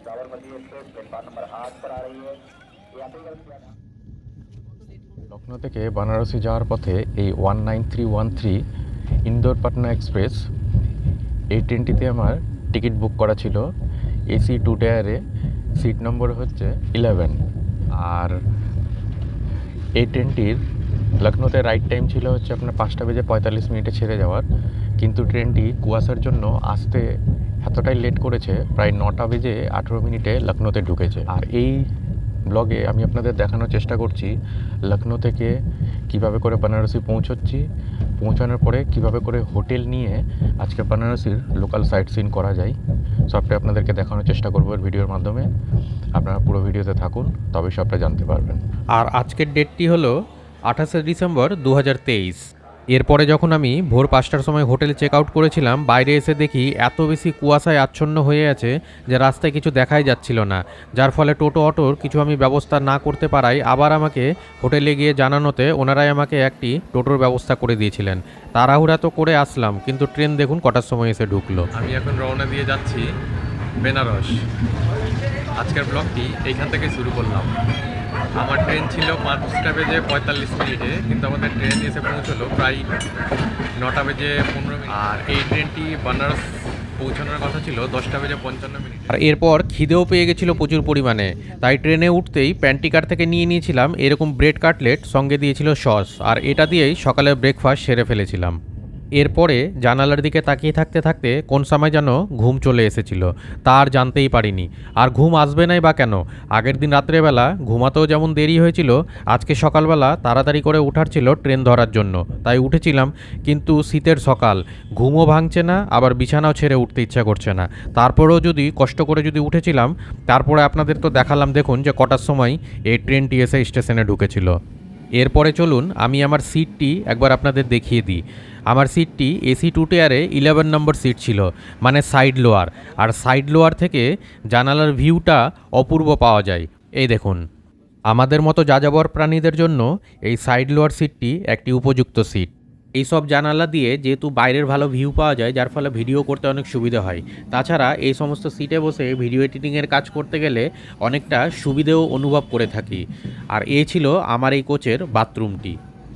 Sabarmati express platform number आठ पर आ रही है यात्रीगण क्या লখনৌ থেকে বানারসি যাওয়ার পথে এই one nine three one three Indore Patna express এই ট্রেনটিতে আমার টিকিট বুক করা ছিল এসি টু টায়ারে সিট নম্বর হচ্ছে ইলেভেন আর এই ট্রেনটির লখনৌতে রাইট টাইম ছিল হচ্ছে আপনার পাঁচটা বেজে পঁয়তাল্লিশ মিনিটে ছেড়ে যাওয়ার কিন্তু ট্রেনটি কুয়াশার জন্য আসতে এতটাই লেট করেছে, প্রায় নটা বেজে আঠেরো মিনিটে লখনৌতে ঢুকেছে। আর এই ব্লগে আমি আপনাদের দেখানোর চেষ্টা করছি, লখনৌ থেকে কীভাবে করে বেনারসি পৌঁছচ্ছি, পৌঁছানোর পরে কীভাবে করে হোটেল নিয়ে আজকে বেনারসির লোকাল সাইট সিন করা যায় সবটা আপনাদেরকে দেখানোর চেষ্টা করব ভিডিওর মাধ্যমে। আপনারা পুরো ভিডিওতে থাকুন তবে সবটা জানতে পারবেন। আর আজকের ডেটটি হলো আঠাশে ডিসেম্বর দু হাজার তেইশ। এরপরে যখন আমি ভোর পাঁচটার সময় হোটেল চেক আউট করেছিলাম, বাইরে এসে দেখি এত বেশি কুয়াশায় আচ্ছন্ন হয়ে আছে যে রাস্তায় কিছু দেখাই যাচ্ছিল না। যার ফলে টোটো অটোর কিছু আমি ব্যবস্থা না করতে পারাই আবার আমাকে হোটেলে গিয়ে জানানোতে ওনারাই আমাকে একটি টোটোর ব্যবস্থা করে দিয়েছিলেন। তাড়াহুড়া তো করে আসলাম, কিন্তু ট্রেন দেখুন কটার সময় এসে ঢুকলো। আমি এখন রওনা দিয়ে যাচ্ছি বেনারস। আজকের ব্লগটি এইখান থেকে শুরু করলাম। আমার ট্রেন ছিল পাঁচটা বেজে পঁয়তাল্লিশ মিনিটে, কিন্তু আমাদের ট্রেন এসে পৌঁছলো প্রায় নটা বেজে পনেরো মিনিট। আর এই ট্রেনটি বানারস পৌঁছানোর কথা ছিল দশটা বেজে পঞ্চান্ন মিনিট। আর এরপর খিদেও পেয়ে গেছিল প্রচুর পরিমাণে। তাই ট্রেনে উঠতেই প্যান্টিকার থেকে নিয়ে নিয়েছিলাম, এরকম ব্রেড কাটলেট সঙ্গে দিয়েছিল সস আর এটা দিয়েই সকালে ব্রেকফাস্ট সেরে ফেলেছিলাম। এরপরে জানালার দিকে তাকিয়ে থাকতে থাকতে কোন সময় যেন ঘুম চলে এসেছিল, তা আর জানতেই পারিনি। আর ঘুম আসবে নাই বা কেন? আগের দিন রাত্রেবেলা ঘুমাতেও যেমন দেরি হয়েছিল, আজকে সকালবেলা তাড়াতাড়ি করে উঠার ছিল ট্রেন ধরার জন্য। তাই উঠেছিলাম, কিন্তু শীতের সকাল। ঘুমও ভাঙছে না, আবার বিছানাও ছেড়ে উঠতে ইচ্ছা করছে না। তারপরেও যদি কষ্ট করে যদি উঠেছিলাম, তারপরে আপনাদের তো দেখালাম দেখুন যে কটার সময় এই ট্রেনটি এসে স্টেশনে ঢুকেছিল। এরপরে চলুন আমি আমার সিটটি একবার আপনাদের দেখিয়ে দিই। আমার সিটটি এসি টু টেয়ারে ইলেভেন নম্বর সিট ছিল মানে সাইড লোয়ার আর সাইড লোয়ার থেকে জানালার ভিউটা অপূর্ব পাওয়া যায়। এই দেখুন, আমাদের মতো যাযাবর প্রাণীদের জন্য এই সাইড লোয়ার সিটটি একটি উপযুক্ত সিট এই সব জানালা দিয়ে যেহেতু বাইরের ভালো ভিউ পাওয়া যায়, যার ফলে ভিডিও করতে অনেক সুবিধা হয়। তাছাড়া এই সমস্ত সিটে বসে ভিডিও এডিটিংয়ের কাজ করতে গেলে অনেকটা সুবিধেও অনুভব করে থাকি। আর এ ছিল আমার এই কোচের বাথরুমটি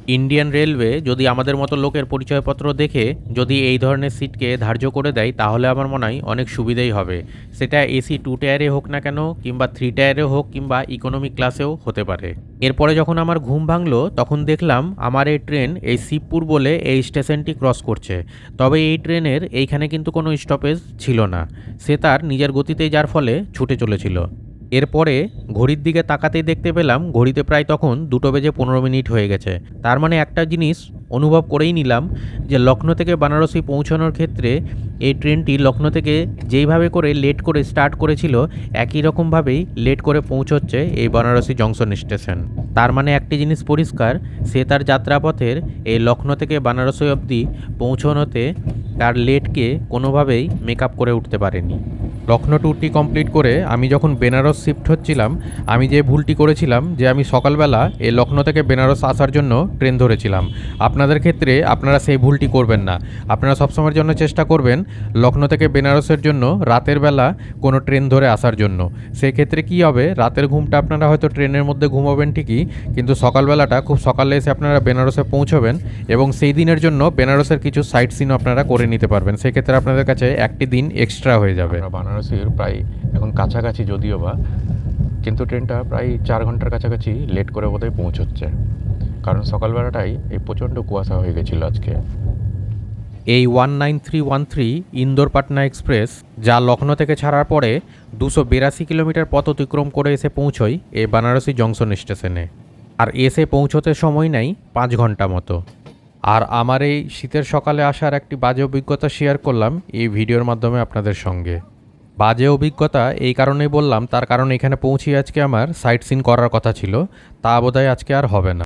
ইন্ডিয়ান রেলওয়ে যদি আমাদের মতো লোকের পরিচয়পত্র দেখে যদি এই ধরনের সিটকে ধার্য করে দেয়, তাহলে আমার মনে হয় অনেক সুবিধাই হবে। সেটা এসি টু টায়ারে হোক না কেন, কিংবা থ্রি টায়ারে হোক, কিংবা ইকোনমি ক্লাসেও হতে পারে। এরপরে যখন আমার ঘুম ভাঙলো, তখন দেখলাম আমার এই ট্রেন এই শিবপুর বলে এই স্টেশনটি ক্রস করছে। তবে এই ট্রেনের এইখানে কিন্তু কোনো স্টপেজ ছিল না। সে তার নিজের গতিতেই যার ফলে ছুটে চলেছিল। এরপরে ঘড়ির দিকে তাকাতেই দেখতে পেলাম ঘড়িতে প্রায় তখন দুটো বেজে পনেরো মিনিট হয়ে গেছে। তার মানে একটা জিনিস অনুভব করেই নিলাম যে লখনৌ থেকে বানারসি পৌঁছানোর ক্ষেত্রে এই ট্রেনটি লখনৌ থেকে যেইভাবে করে লেট করে স্টার্ট করেছিল, একই রকমভাবেই লেট করে পৌঁছচ্ছে এই বানারসি জংশন স্টেশন। তার মানে একটি জিনিস পরিষ্কার, সে তার যাত্রাপথের এই লখনৌ থেকে বানারসি অবধি পৌঁছানোতে তার লেটকে কোনোভাবেই মেক আপ করে উঠতে পারেনি। লখনৌ ট্যুরটি কমপ্লিট করে আমি যখন বেনারস শিফট হচ্ছিলাম, আমি যে ভুলটি করেছিলাম যে আমি সকালবেলা এই লখনৌ থেকে বেনারস আসার জন্য ট্রেন ধরেছিলাম। আপনাদের ক্ষেত্রে আপনারা সেই ভুলটি করবেন না। আপনারা সবসময়ের জন্য চেষ্টা করবেন লখনৌ থেকে বেনারসের জন্য রাতের বেলা কোনো ট্রেন ধরে আসার জন্য। সেই ক্ষেত্রে কী হবে, রাতের ঘুমটা আপনারা হয়তো ট্রেনের মধ্যে ঘুমাবেন ঠিকই, কিন্তু সকালবেলাটা খুব সকালে এসে আপনারা বেনারসে পৌঁছবেন এবং সেই দিনের জন্য বেনারসের কিছু সাইট সিনও আপনারা করে নিতে পারবেন। সেক্ষেত্রে আপনাদের কাছে একটি দিন এক্সট্রা হয়ে যাবে। বানারসির প্রায় এখন কাছাকাছি যদিও বা, কিন্তু ট্রেনটা প্রায় চার ঘণ্টার কাছাকাছি লেট করে বোধহয় পৌঁছচ্ছে। কারণ সকালবেলাটাই এই প্রচণ্ড কুয়াশা হয়ে গেছিল আজকে। এই one nine three one three Indore Patna express, যা লখনৌ থেকে ছাড়ার পরে দুশো বিরাশি কিলোমিটার পথ অতিক্রম করে এসে পৌঁছয় এই বানারসি জংশন স্টেশনে। আর এসে পৌঁছতে সময় নেই পাঁচ ঘণ্টা মতো। আর আমার এই শীতের সকালে আসার একটি বাজে অভিজ্ঞতা শেয়ার করলাম এই ভিডিওর মাধ্যমে আপনাদের সঙ্গে। বাজে অভিজ্ঞতা, এই কারণেই বললাম, তার কারণ এখানে পৌঁছে আজকে আমার সাইট সিন করার কথা ছিল, তা বোধহয় আজকে আর হবে না।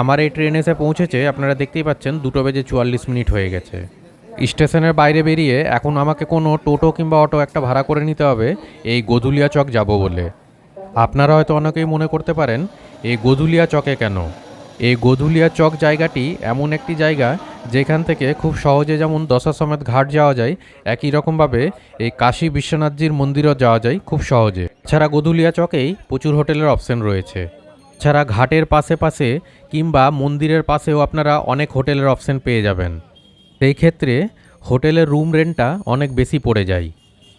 আমার এই ট্রেন এসে পৌঁছেছে, আপনারা দেখতেই পাচ্ছেন, দুটো বেজে চুয়াল্লিশ মিনিট হয়ে গেছে। স্টেশনের বাইরে বেরিয়ে এখন আমাকে কোনো টোটো কিংবা অটো একটা ভাড়া করে নিতে হবে, এই গদুলিয়া চক যাব বলে। আপনারা হয়তো অনেকেই মনে করতে পারেন, এই গদুলিয়া চকে কেন? এই গোধুলিয়া চক জায়গাটি এমন একটি জায়গা যেখান থেকে খুব সহজে যেমন দশা সমেত ঘাট যাওয়া যায়, একই রকমভাবে এই কাশী বিশ্বনাথজির মন্দিরও যাওয়া যায় খুব সহজে। ছাড়া গোধুলিয়া চকেই প্রচুর হোটেলের অপশন রয়েছে। ছাড়া ঘাটের পাশে পাশে কিংবা মন্দিরের পাশেও আপনারা অনেক হোটেলের অপশন পেয়ে যাবেন। সেই ক্ষেত্রে হোটেলের রুম রেন্টটা অনেক বেশি পড়ে যায়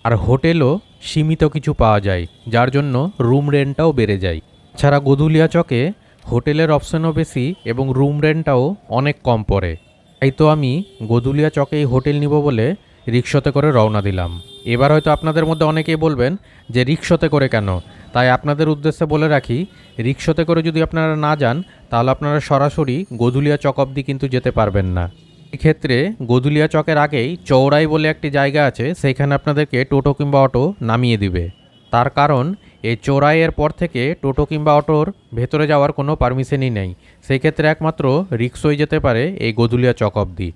আর হোটেলও সীমিত কিছু পাওয়া যায়, যার জন্য রুম রেন্টটাও বেড়ে যায়। ছাড়া গদুলিয়া চকে হোটেলের অপশনও বেশি এবং রুম রেন্টটাও অনেক কম পড়ে। তাই তো আমি গদুলিয়া চকেই হোটেল নিব বলে রিক্সাতে করে রওনা দিলাম। এবার হয়তো আপনাদের মধ্যে অনেকেই বলবেন যে রিক্সাতে করে কেন? তাই আপনাদের উদ্দেশ্যে বলে রাখি, রিক্সাতে করে যদি আপনারা না যান, তাহলে আপনারা সরাসরি গদুলিয়া চক অবধি কিন্তু যেতে পারবেন না। এক্ষেত্রে গদুলিয়া চকের আগেই চৌড়াই বলে একটি জায়গা আছে, সেইখানে আপনাদেরকে টোটো কিংবা অটো নামিয়ে দিবে। তার কারণ এই চোরাইয়ের পর থেকে টোটো কিংবা অটোর ভেতরে যাওয়ার কোনো পারমিশনই নেই। সেই ক্ষেত্রে একমাত্র রিক্সোই যেতে পারে এই গদুলিয়া চক অবধি।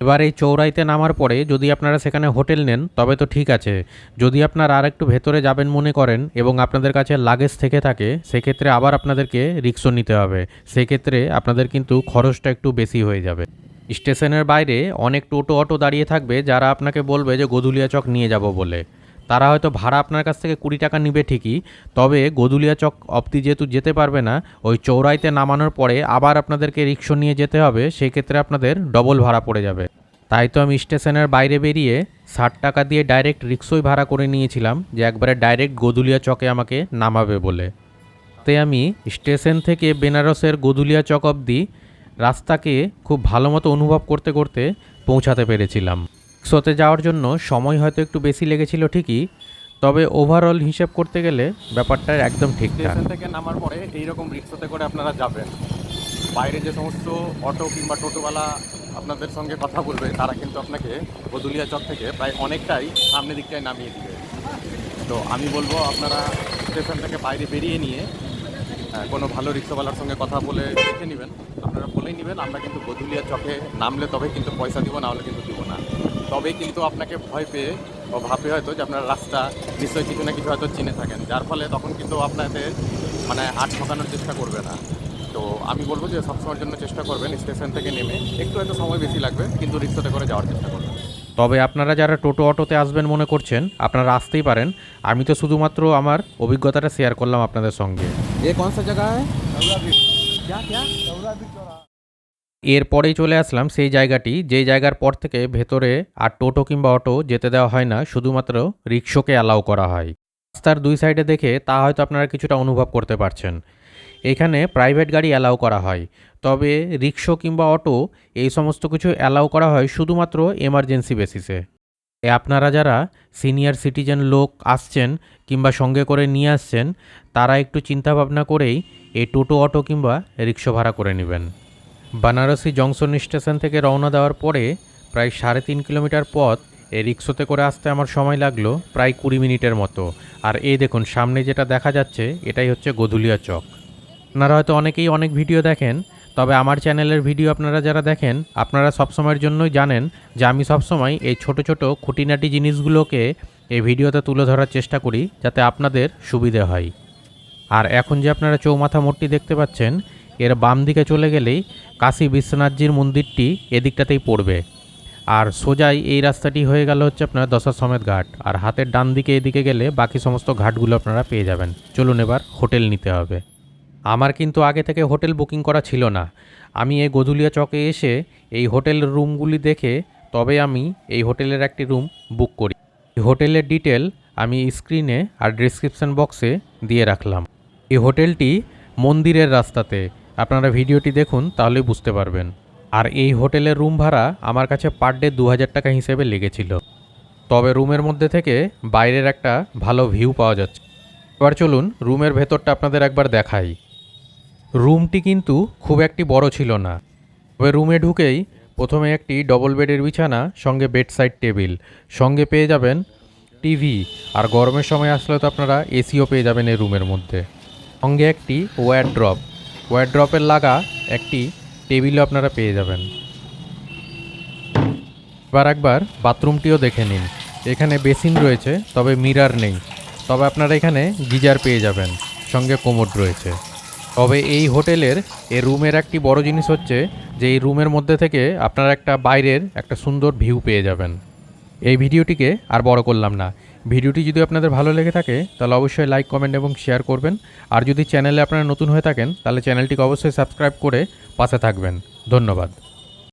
এবার এই চৌরাইতে নামার পরে যদি আপনারা সেখানে হোটেল নেন, তবে তো ঠিক আছে। যদি আপনারা আর একটু ভেতরে যাবেন মনে করেন এবং আপনাদের কাছে লাগেজ থেকে থাকে, সেক্ষেত্রে আবার আপনাদেরকে রিক্সো নিতে হবে। সেক্ষেত্রে আপনাদের কিন্তু খরচটা একটু বেশি হয়ে যাবে। স্টেশনের বাইরে অনেক টোটো অটো দাঁড়িয়ে থাকবে, যারা আপনাকে বলবে যে গদুলিয়া চক নিয়ে যাব বলে। তারা হয়তো ভাড়া আপনার কাছ থেকে কুড়ি টাকা নিবে ঠিকই, তবে গদুলিয়া চক অবধি যেহেতু যেতে পারবে না, ওই চৌরাইতে নামানোর পরে আবার আপনাদেরকে রিক্সো নিয়ে যেতে হবে সেই ক্ষেত্রে আপনাদের ডবল ভাড়া পড়ে যাবে। তাই তো আমি স্টেশনের বাইরে বেরিয়ে ষাট টাকা দিয়ে ডাইরেক্ট রিক্সোই ভাড়া করে নিয়েছিলাম, যে একবারে ডাইরেক্ট গদুলিয়া চকে আমাকে নামাবে বলে। তাই আমি স্টেশন থেকে বেনারসের গদুলিয়া চক অবধি রাস্তাকে খুব ভালো মতো অনুভব করতে করতে পৌঁছাতে পেরেছিলাম। রিক্সোতে যাওয়ার জন্য সময় হয়তো একটু বেশি লেগেছিল ঠিকই, তবে ওভারঅল হিসেব করতে গেলে ব্যাপারটা একদম ঠিকঠাক থেকে নামার পরে এইরকম রিক্সাতে করে আপনারা যাবেন। বাইরে যে সমস্ত অটো কিংবা টোটোওয়ালা আপনাদের সঙ্গে কথা বলবে, তারা কিন্তু আপনাকে বদুলিয়া চক থেকে প্রায় অনেকটাই সামনের দিকটায় নামিয়ে দিবে। তো আমি বলব আপনারা স্টেশন থেকে বাইরে বেরিয়ে নিয়ে কোনো ভালো রিক্সাওয়ালার সঙ্গে কথা বলে দেখে নেবেন। আপনারা বলেই নেবেন, আমরা কিন্তু বদুলিয়া চকে নামলে তবে কিন্তু পয়সা দিব, না হলে কিন্তু দিব না। তবে কিন্তু আপনাকে ভয় পেয়ে ও ভাবে হয়তো যে আপনার রাস্তা নিশ্চয়ই কিছু না কিছু হয়তো চিনে থাকেন। যার ফলে তখন কিন্তু আপনাদের মানে আট ঠকানোর চেষ্টা করবে না। তো আমি বলব যে সবসময়ের জন্য চেষ্টা করবেন স্টেশন থেকে নেমে একটু হয়তো সময় বেশি লাগবে কিন্তু রিক্সাতে করে যাওয়ার চেষ্টা করবেন। তবে আপনারা যারা টোটো অটোতে আসবেন মনে করছেন আপনারা আসতেই পারেন। আমি তো শুধুমাত্র আমার অভিজ্ঞতাটা শেয়ার করলাম আপনাদের সঙ্গে। এ কোন সা জায়গা এরপরেই চলে আসলাম সেই জায়গাটি যেই জায়গার পর থেকে ভেতরে আর টোটো কিংবা অটো যেতে দেওয়া হয় না, শুধুমাত্র রিক্সোকে অ্যালাউ করা হয়। রাস্তার দুই সাইডে দেখে তা হয়তো আপনারা কিছুটা অনুভব করতে পারছেন। এখানে প্রাইভেট গাড়ি অ্যালাউ করা হয়, তবে রিক্সো কিংবা অটো এই সমস্ত কিছু অ্যালাউ করা হয় শুধুমাত্র এমার্জেন্সি বেসিসে। আপনারা যারা সিনিয়র সিটিজেন লোক আসছেন কিংবা সঙ্গে করে নিয়ে আসছেন, তারা একটু চিন্তাভাবনা করেই এই টোটো, অটো কিংবা রিক্সো ভাড়া করে নেবেন। বানারসি জংশন স্টেশন থেকে রওনা দেওয়ার পরে প্রায় সাড়ে তিন কিলোমিটার পথ এই রিক্সোতে করে আসতে আমার সময় লাগল প্রায় কুড়ি মিনিটের মতো। আর এই দেখুন, সামনে যেটা দেখা যাচ্ছে, এটাই হচ্ছে গধুলিয়া চক। আপনারা হয়তো অনেকেই অনেক ভিডিও দেখেন, তবে আমার চ্যানেলের ভিডিও আপনারা যারা দেখেন, আপনারা সবসময়ের জন্যই জানেন যে আমি সবসময় এই ছোট ছোট খুঁটিনাটি জিনিসগুলোকে এই ভিডিওতে তুলে ধরার চেষ্টা করি, যাতে আপনাদের সুবিধে হয়। আর এখন যে আপনারা চৌমাথা মোড়টি দেখতে পাচ্ছেন এর বাম দিকে চলে গেলেই কাশী বিশ্বনাথজির মন্দিরটি এদিকটাতেই পড়বে। আর সোজাই এই রাস্তাটি হয়ে গেল হচ্ছে আপনার দশা সমেত ঘাট। আর হাতের ডান দিকে এদিকে গেলে বাকি সমস্ত ঘাটগুলো আপনারা পেয়ে যাবেন। চলুন এবার হোটেল নিতে হবে। আমার কিন্তু আগে থেকে হোটেল বুকিং করা ছিল না। আমি এই গধুলিয়া চকে এসে এই হোটেল রুমগুলি দেখে তবে আমি এই হোটেলের একটি রুম বুক করি। হোটেলের ডিটেল আমি স্ক্রিনে আর ডিসক্রিপশন বক্সে দিয়ে রাখলাম। এই হোটেলটি মন্দিরের রাস্তাতে আপনারা ভিডিওটি দেখুন তাহলেই বুঝতে পারবেন। আর এই হোটেলের রুম ভাড়া আমার কাছে পার ডে দু হাজার টাকা হিসেবে লেগেছিল। তবে রুমের মধ্যে থেকে বাইরের একটা ভালো ভিউ পাওয়া যাচ্ছে। এবার চলুন, রুমের ভেতরটা আপনাদের একবার দেখাই। রুমটি কিন্তু খুব একটি বড় ছিল না। তবে রুমে ঢুকেই প্রথমে একটি ডবল বেডের বিছানা, সঙ্গে বেড সাইড টেবিল। সঙ্গে পেয়ে যাবেন টিভি। আর গরমের সময় আসলে তো আপনারা এসিও পেয়ে যাবেন এই রুমের মধ্যে। সঙ্গে একটি ওয়ারড্রপ ওয়ারড্রপের লাগা একটি টেবিলও আপনারা পেয়ে যাবেন। এবার একবার বাথরুমটিও দেখে নিন। এখানে বেসিন রয়েছে, তবে মিরার নেই। তবে আপনারা এখানে গিজার পেয়ে যাবেন, সঙ্গে কোমোড রয়েছে। তবে এই হোটেলের এই রুমের একটি বড় জিনিস হচ্ছে যে এই রুমের মধ্যে থেকে আপনারা একটা বাইরের একটা সুন্দর ভিউ পেয়ে যাবেন। এই ভিডিওটিকে আর বড় করলাম না। ভিডিওটি যদি আপনাদের ভালো লেগে থাকে, তাহলে অবশ্যই লাইক কমেন্ট এবং শেয়ার করবেন। আর যদি চ্যানেলে আপনারা নতুন হয়ে থাকেন, তাহলে চ্যানেলটিকে অবশ্যই সাবস্ক্রাইব করে পাশে থাকবেন। ধন্যবাদ।